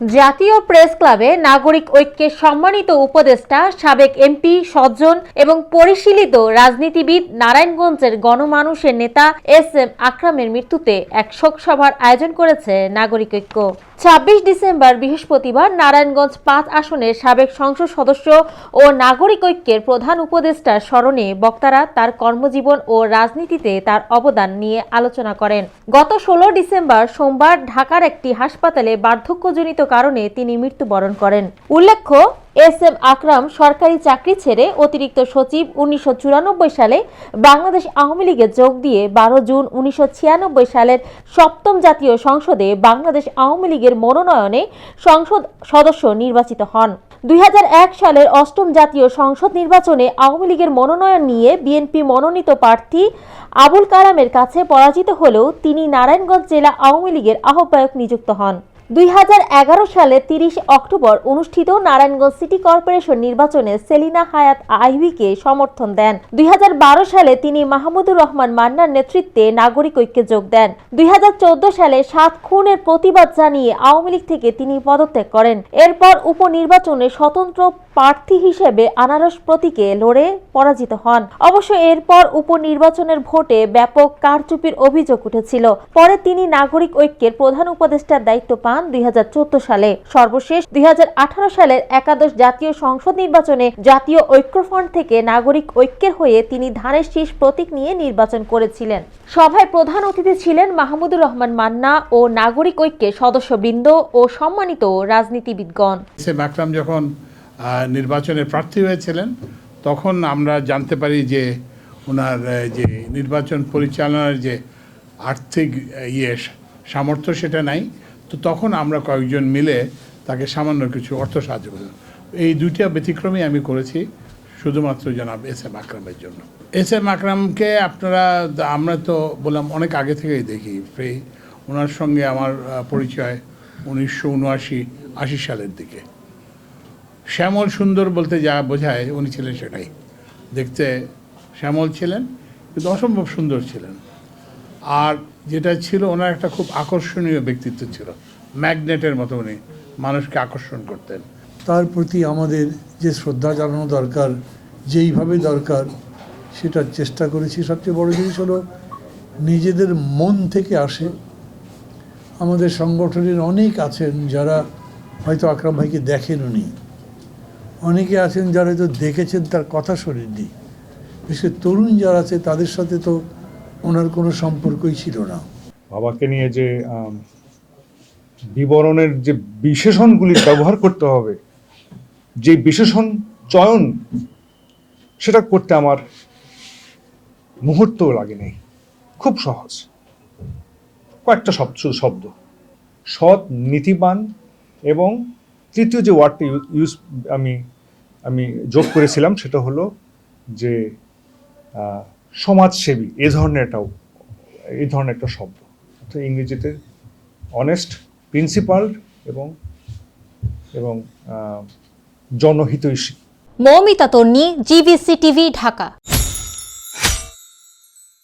জাতীয় প্রেস ক্লাবে নাগরিক ঐক্যের সম্মানিত উপদেষ্টা, সাবেক এমপি, সজ্জন এবং পরিশীলিত রাজনীতিবিদ নারায়ণগঞ্জের গণমানুষের নেতা এস এম আকরামের মৃত্যুতে এক শোকসভার আয়োজন করেছে নাগরিক ঐক্য। ছাব্বিশ ডিসেম্বর বৃহস্পতিবার নারায়ণগঞ্জ পাঁচ আসনের সাবেক সংসদ সদস্য ও নাগরিক ঐক্যের প্রধান উপদেষ্টার স্মরণে বক্তারা তার কর্মজীবন ও রাজনীতিতে তার অবদান নিয়ে আলোচনা করেন। গত ষোলো ডিসেম্বর সোমবার ঢাকার একটি হাসপাতালে বার্ধক্যজনিত কারণে তিনি মৃত্যুবরণ করেন। উল্লেখ্য এস এম আকরাম সরকারি চাকরি ছেড়ে অতিরিক্ত সচিব উনিশশো চুরানব্বই সালে বাংলাদেশ আওয়ামী লীগে যোগ দিয়ে বারো জুন উনিশশো ছিয়ানব্বই সালের সপ্তম জাতীয় সংসদে বাংলাদেশ আওয়ামী লীগের মনোনয়নে সংসদ সদস্য নির্বাচিত হন। দুই হাজার এক সালের অষ্টম জাতীয় সংসদ নির্বাচনে আওয়ামী লীগের মনোনয়ন নিয়ে বিএনপি মনোনীত প্রার্থী আবুল কালামের কাছে পরাজিত হলেও তিনি নারায়ণগঞ্জ জেলা আওয়ামী লীগের আহ্বায়ক নিযুক্ত হন। দুই হাজার এগারো সালে তিরিশ অক্টোবর অনুষ্ঠিত নারায়ণগঞ্জ সিটি কর্পোরেশন নির্বাচনে সেলিনা হায়াত আইভিকে সমর্থন দেন। দুই হাজার বারো সালে তিনি মাহমুদুর রহমান মান্নার নেতৃত্বে নাগরিক ঐক্যে যোগ দেন। দুই হাজার চোদ্দ সালে সাত খুনের প্রতিবাদ জানিয়ে আওয়ামী লীগ থেকে তিনি পদত্যাগ করেন। এরপর উপনির্বাচনে স্বতন্ত্র প্রার্থী হিসেবে আনারস প্রতীকে লড়ে পরাজিত হন। অবশ্য এরপর উপনির্বাচনের ভোটে ব্যাপক কারচুপির অভিযোগ উঠেছিল। পরে তিনি নাগরিক ঐক্যের প্রধান উপদেষ্টার দায়িত্ব পান। দুই সালে। সর্বশেষ দুই সালের একাদশ জাতীয় সংসদ নির্বাচনে জাতীয় ঐক্যফ্রন্ট থেকে নাগরিক ঐক্যের হয়ে তিনি ধানের শীষ প্রতীক নিয়ে নির্বাচন করেছিলেন। সভায় প্রধান অতিথি ছিলেন মাহমুদুর রহমান মান্না ও নাগরিক ঐক্যের সদস্যবৃন্দ ও সম্মানিত রাজনীতিবিদগণ। যখন নির্বাচনে প্রার্থী হয়েছিলেন, তখন আমরা জানতে পারি যে ওনার যে নির্বাচন পরিচালনার যে আর্থিক ইয়ে সামর্থ্য সেটা নাই। তো তখন আমরা কয়েকজন মিলে তাকে সামান্য কিছু অর্থ সাহায্য করেছিলাম এই দুইটা ব্যতিক্রমই আমি করেছি শুধুমাত্র জনাব এস এম আকরামের জন্য। এস এম আকরামকে আপনারা, আমরা তো বললাম অনেক আগে থেকেই দেখি প্রায় ওনার সঙ্গে আমার পরিচয় উনিশশো উনআশি, আশি সালের দিকে। শ্যামল সুন্দর বলতে যা বোঝায়, উনি ছিলেন সেটাই। দেখতে শ্যামল ছিলেন, কিন্তু অসম্ভব সুন্দর ছিলেন। আর যেটা ছিল ওনার একটা খুব আকর্ষণীয় ব্যক্তিত্ব ছিল। ম্যাগনেটের মতো উনি মানুষকে আকর্ষণ করতেন। তার প্রতি আমাদের যে শ্রদ্ধা জানানো দরকার, যেইভাবে দরকার, সেটার চেষ্টা করেছি। সবচেয়ে বড় জিনিস হলো, নিজেদের মন থেকে আসে। আমাদের সংগঠনের অনেক আছেন যারা হয়তো আকরাম ভাইকে দেখেননি অনেকে আছেন যারা হয়তো দেখেছেন তার কথা শোনেননি। বিশেষ তরুণ যারা আছে, তাদের সাথে তো ওনার কোনো সম্পর্কই ছিল না। বাবাকে নিয়ে যে বিবরণের যে বিশেষণগুলি ব্যবহার করতে হবে, যে বিশেষণ চয়ন, সেটা করতে আমার মুহূর্তও লাগে নেই খুব সহজ। কয়েকটা শব্দ শব্দ। সৎ, নীতিবান এবং তৃতীয় যে ওয়ার্ডটা ইউজ, আমি আমি যোগ করেছিলাম, সেটা হলো যে সমাজসেবী, এ ধরনের একটা এই ধরনের একটা শব্দ। অর্থাৎ ইংরেজিতে অনেস্ট প্রিন্সিপাল এবং এবং জনহিতৈষী। Moumita Tonni GBC TV Dhaka.